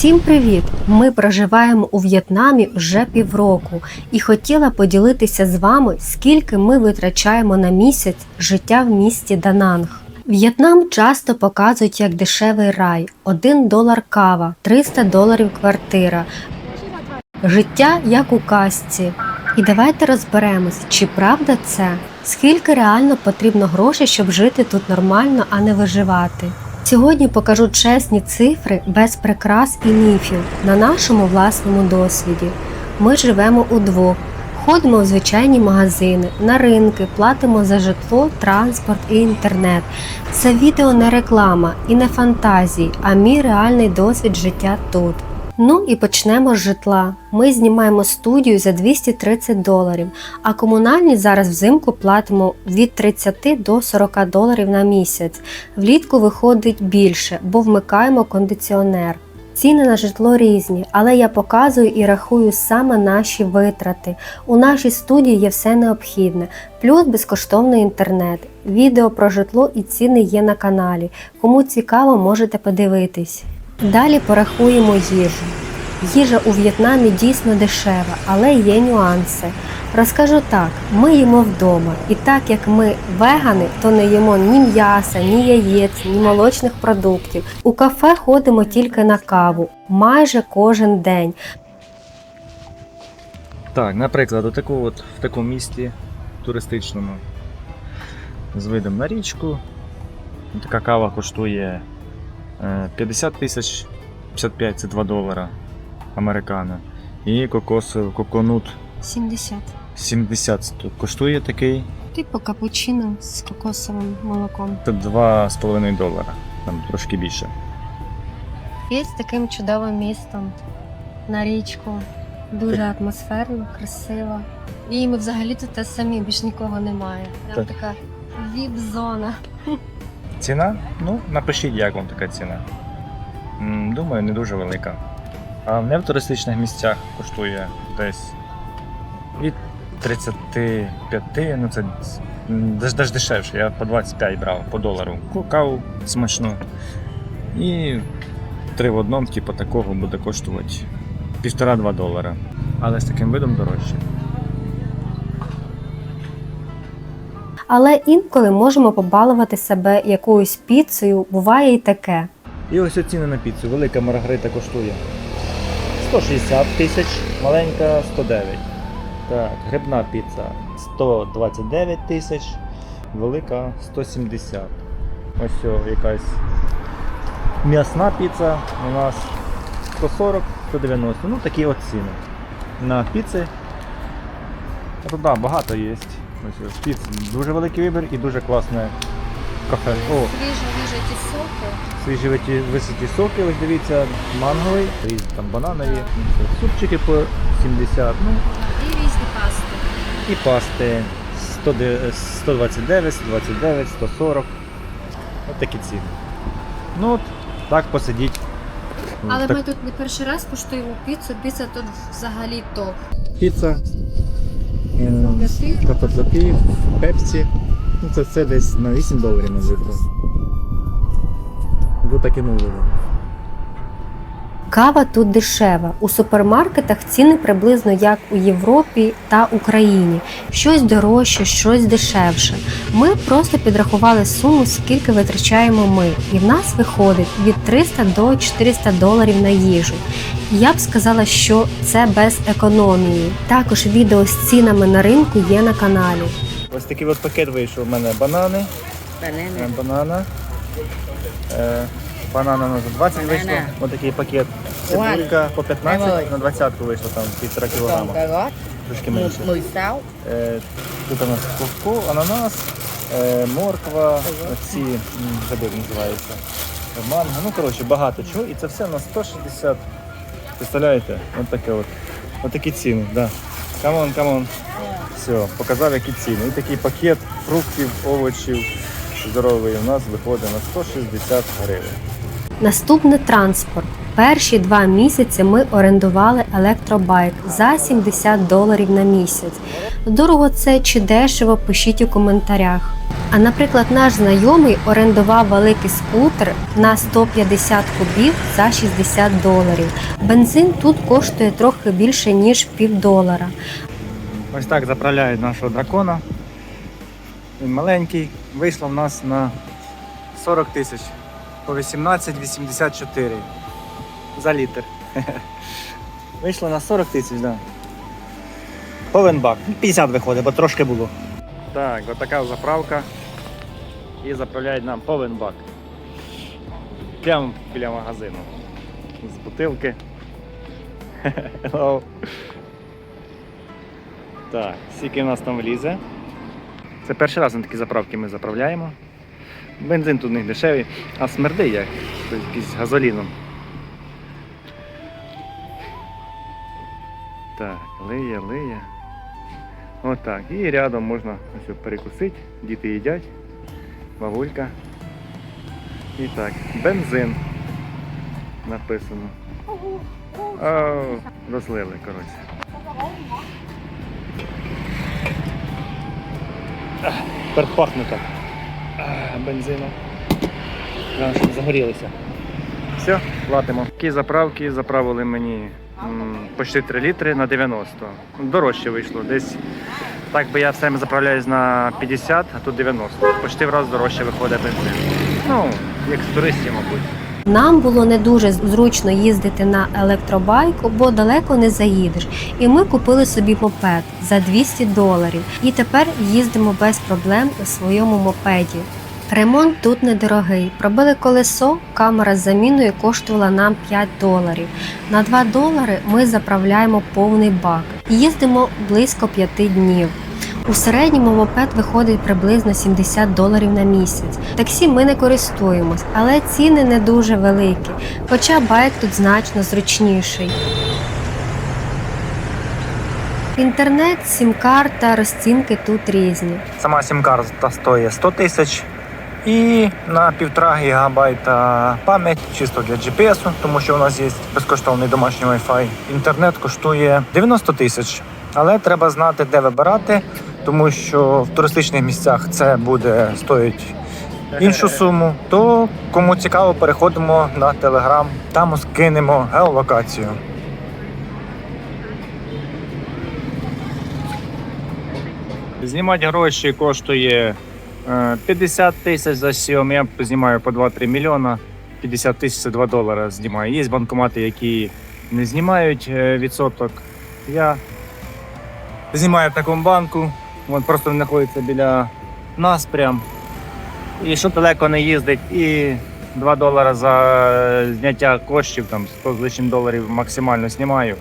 Всім привіт! Ми проживаємо у В'єтнамі вже півроку і хотіла поділитися з вами, скільки ми витрачаємо на місяць життя в місті Дананг. В'єтнам часто показують як дешевий рай: 1 долар кава, 300 доларів квартира. Життя як у казці. І давайте розберемось, чи правда це? Скільки реально потрібно грошей, щоб жити тут нормально, а не виживати. Сьогодні покажу чесні цифри без прикрас і міфів на нашому власному досвіді. Ми живемо удвох, ходимо в звичайні магазини, на ринки, платимо за житло, транспорт і інтернет. Це відео не реклама і не фантазії, а мій реальний досвід життя тут. Ну і почнемо з житла. Ми знімаємо студію за 230 доларів, а комунальні зараз взимку платимо від 30 до 40 доларів на місяць. Влітку виходить більше, бо вмикаємо кондиціонер. Ціни на житло різні, але я показую і рахую саме наші витрати. У нашій студії є все необхідне, плюс безкоштовний інтернет. Відео про житло і ціни є на каналі. Кому цікаво, можете подивитись. Далі порахуємо їжу. Їжа у В'єтнамі дійсно дешева, але є нюанси. Розкажу так: ми їмо вдома, і так як ми вегани, то не їмо ні м'яса, ні яєць, ні молочних продуктів. У кафе ходимо тільки на каву майже кожен день. Так, наприклад, у таку от, в такому місті туристичному з видом на річку. Така кава коштує 50 тисяч 55 це 2 долара американо. І кокосовий коконут 70. 70 коштує такий Типу капучино з кокосовим молоком. це 2,5 долара, там трошки більше. Є з таким чудовим містом на річку. Дуже атмосферно, красиво. І ми взагалі тут самі більш нікого немає. Прям Так. така віп-зона. Ціна? Ну, напишіть, як вам така ціна. Думаю, не дуже велика. А не в туристичних місцях коштує десь від 35, ну це навіть дешевше. Я по 25 брав по долару. Каву смачну. І три в одному, типу, такого буде коштувати півтора-два долара. Але з таким видом дорожче. Але інколи можемо побалувати себе якоюсь піцею, буває і таке. І ось ціни на піцу. Велика маргарита коштує 160 тисяч, маленька 109. Так, грибна піца 129 тисяч, велика 170. Ось о, якась м'ясна піца у нас 140, 190. Ну такі от ціни. На піци. А Тут да, багато є. Ось ось піц. Дуже великий вибір і дуже класне кафе. О, Свіжі віжаті соки. свіжі виті- висоті соки, ось дивіться, манговий, різні там бананові, супчики по 70, ну І різні пасти. і пасти 100 де- 129, 129, 140. Ось такі ціни. Ну от, так посидіть. Але Так, ми тут не перший раз куштуємо піцу. Піца тут взагалі топ. Піца, М'ясний? картопляки, пепсі. Ну це все десь на 8 доларів на литр. Бо таки не вивели. Кава тут дешева. У супермаркетах ціни приблизно як у Європі та Україні. Щось дорожче, щось дешевше. Ми просто підрахували суму, скільки витрачаємо ми, і в нас виходить від 300 до 400 доларів на їжу. Я б сказала, що це без економії. Також відео з цінами на ринку є на каналі. Ось такий от пакет вийшов. У мене банани. Е, Банана. Банана на 20 вийшло. Ось такий пакет. Цибулька по 15 на 20 вийшло, там півтора кілограма. Трошки менше. Е, тут у нас ковко, ананас, е, морква, ці забив називається. Манго. Ну, коротше, багато чого. І це все на 160. Представляєте? Ось таке от. Ось такі ціни, да. Камон, камон. Все, показав, які ціни. І такий пакет фруктів, овочів здоровий у нас виходить на 160 гривень. Наступний транспорт. Перші два місяці ми орендували електробайк за 70 доларів на місяць. Дорого це чи дешево, пишіть у коментарях. А наприклад, наш знайомий орендував великий скутер на 150 кубів за 60 доларів. Бензин тут коштує трохи більше ніж півдолара. Ось так заправляють нашого дракона. Він маленький. Вийшло в нас на 40 тисяч по 18,84 за літр. Вийшло на 40 тисяч, так. Да. Повен бак. 50 виходить, бо трошки було. Так, отака заправка. І заправляють нам повен бак. Прямо біля магазину. З бутилки. Так, скільки в нас там влізе. Це перший раз на такі заправки ми заправляємо. Бензин тут них дешевий, а смерди як якийсь газоліном. Так, лиє, лиє. Отак. І рядом можна ось перекусити, діти їдять, бабулька. І так, бензин написано. Розлили, коротше. Тепер так. Треба, щоб загорілося. Все, платимо. Такі заправки заправили мені м, почти 3 літри на 90. Дорожче вийшло. Десь так би я все заправляюсь на 50, а тут 90. Почти в раз дорожче виходить бензин. Ну, як з туристів, мабуть. Нам було не дуже зручно їздити на електробайку, бо далеко не заїдеш. І ми купили собі мопед за 200 доларів. І тепер їздимо без проблем у своєму мопеді. Ремонт тут недорогий. Пробили колесо, камера з заміною коштувала нам 5 доларів. На 2 долари ми заправляємо повний бак. Їздимо близько 5 днів. У середньому мопед виходить приблизно 70 доларів на місяць. Таксі ми не користуємось, але ціни не дуже великі, хоча байк тут значно зручніший. Інтернет, сім-карта, розцінки тут різні. Сама сім-карта стоїть 100 тисяч. І на півтора гігабайта пам'ять чисто для GPS, тому що у нас є безкоштовний домашній Wi-Fi. Інтернет коштує 90 тисяч, але треба знати, де вибирати, тому що в туристичних місцях це буде стоїть іншу суму. То кому цікаво, переходимо на Telegram, там скинемо геолокацію. Знімати гроші коштує 50 тисяч за сйом. Я знімаю по 2-3 мільйона. 50 тисяч це 2 долара знімаю. Є банкомати, які не знімають е, відсоток. Я знімаю в такому банку. Він просто знаходиться біля нас прям. І що далеко не їздить, і 2 долара за зняття коштів, там 100 з лишнім доларів максимально знімаю.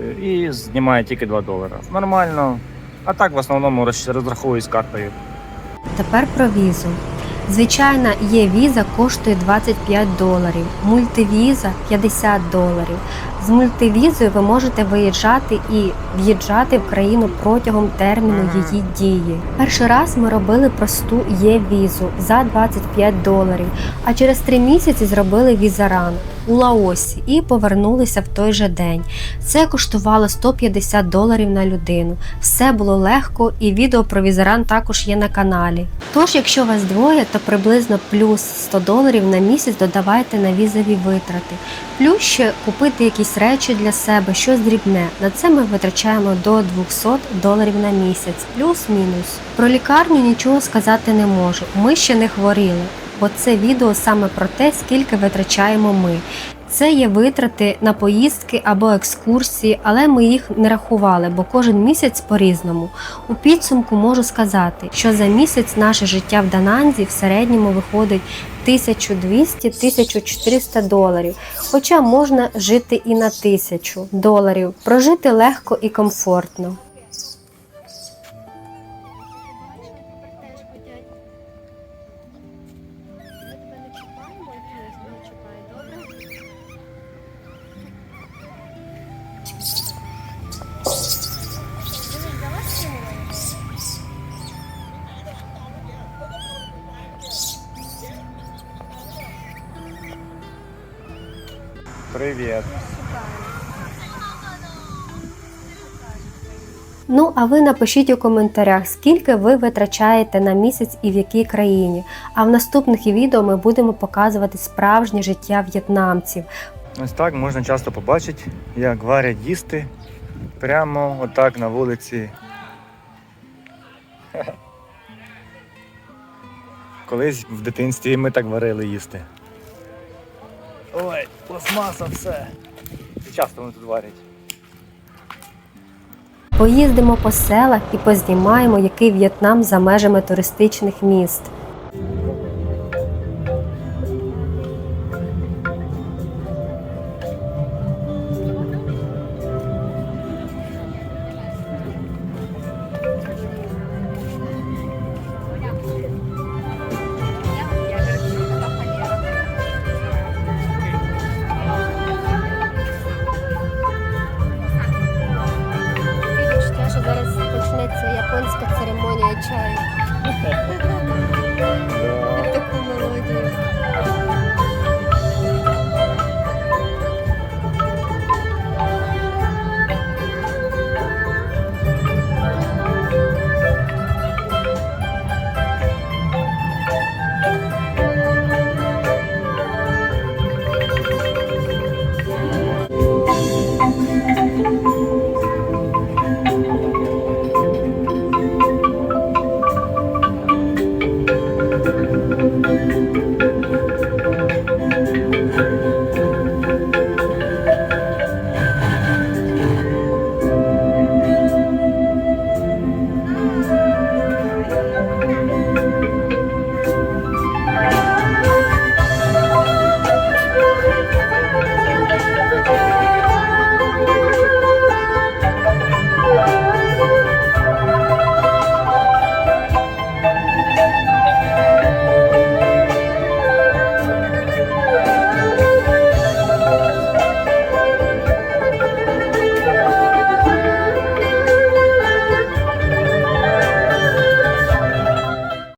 Е, І знімаю тільки 2 долара. Нормально. А так в основному роз- розраховуюсь картою. Тепер про візу. Звичайна є віза коштує 25 доларів, мультивіза 50 доларів. З мультивізою ви можете виїжджати і в'їжджати в країну протягом терміну її дії. Перший раз ми робили просту є-візу за 25 доларів, а через три місяці зробили візаран у Лаосі і повернулися в той же день. Це коштувало 150 доларів на людину. Все було легко, і відео про візаран також є на каналі. Тож, якщо вас двоє, то приблизно плюс 100 доларів на місяць додавайте на візові витрати. Плюс ще купити якісь речі для себе, щось дрібне. На це ми витрачаємо до 200 доларів на місяць, плюс-мінус. Про лікарню нічого сказати не можу. Ми ще не хворіли, бо це відео саме про те, скільки витрачаємо ми. Це є витрати на поїздки або екскурсії, але ми їх не рахували, бо кожен місяць по-різному. У підсумку можу сказати, що за місяць наше життя в Дананзі в середньому виходить 1200-1400 доларів. Хоча можна жити і на 1000 доларів, прожити легко і комфортно. Привіт. Ну а ви напишіть у коментарях, скільки ви витрачаєте на місяць і в якій країні. А в наступних відео ми будемо показувати справжнє життя в'єтнамців. Ось так можна часто побачити, як варять їсти прямо отак на вулиці. Колись в дитинстві ми так варили їсти. Ой, пластмаса все. І часто вони тут варять. Поїздимо по селах і познімаємо, який В'єтнам за межами туристичних міст.